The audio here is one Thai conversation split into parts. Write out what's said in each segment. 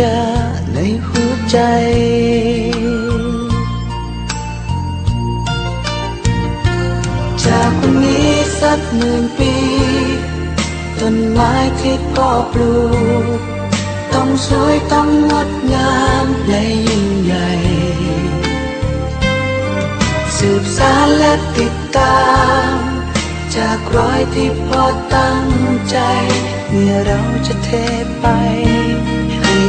ญาในหัวใจ จากวันนี้สักหมื่นปี ต้นไม้ที่พ่อปลูก ต้องสวยต้องงดงามและยิ่งใหญ่ สืบสานและติดตาม จากรอยที่พ่อตั้งใจ เมื่อเราจะเทไป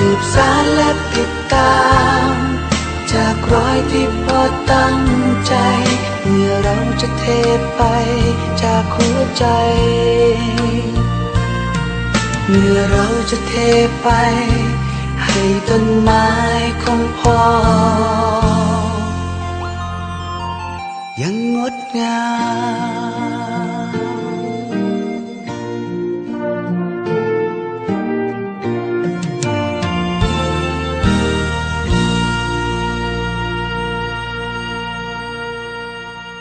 สืบสานและติดตาม จากรอยที่พ่อตั้งใจ เมื่อเราจะเทไปจากหัวใจ เมื่อเราจะเทไป ให้ต้นไม้ของพ่อ ยังงดงาม